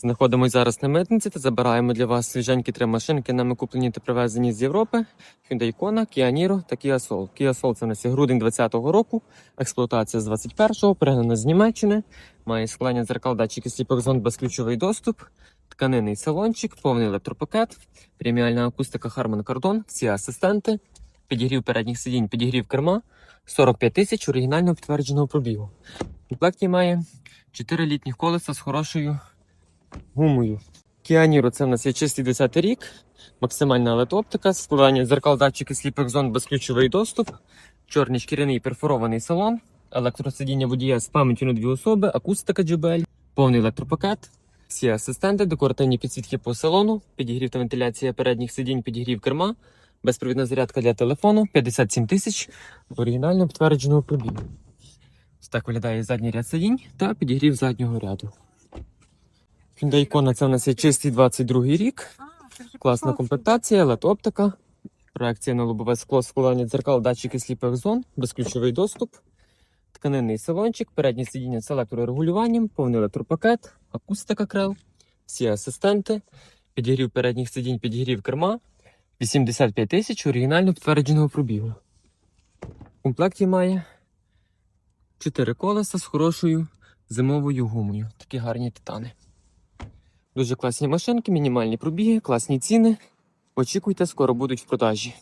Знаходимося зараз на митниці та забираємо для вас свіженькі три машинки, нами куплені та привезені з Європи. Hyundai Kona, Kia Niro та Kia Soul. Kia Soul це у нас грудень 2020 року, експлуатація з 21-го, пригнана з Німеччини, має склення дзеркал, датчики сліпокзон, безключовий доступ, тканинний салончик, повний електропакет, преміальна акустика Harman Kardon, всі асистенти, підігрів передніх сидінь, підігрів керма, 45 тисяч оригінально підтвердженого пробігу. В комплекті має 4 літніх колеса з хорошою гумою. Kia це в нас є чистий 10 рік, максимальна LED-оптика, складання дзеркал, датчики сліпих зон, безключовий доступ, чорний шкіряний перфорований салон, електросидіння водія з пам'яттю на дві особи, акустика JBL, повний електропакет, всі асистенти, декоративні підсвітки по салону, підігрів та вентиляція передніх сидінь, підігрів керма, безпровідна зарядка для телефону, 57 тисяч оригінально підтвердженого пробігу. Так виглядає задній ряд сидінь та підігрів заднього ряду. Hyundai Kona це в нас є чистий 22 рік. Класна комплектація, LED-оптика, проекція на лобове скло, складання дзеркал, датчики сліпих зон, безключовий доступ, тканинний салончик, переднє сидіння з електрорегулюванням, повний електропакет, акустика крел, всі асистенти, підігрів передніх сидінь, підігрів керма, 85 тисяч оригінально підтвердженого пробігу. В комплекті має 4 колеса з хорошою зимовою гумою. Такі гарні титани. Дуже класні машинки, мінімальні пробіги, класні ціни. Очікуйте, скоро будуть в продажі.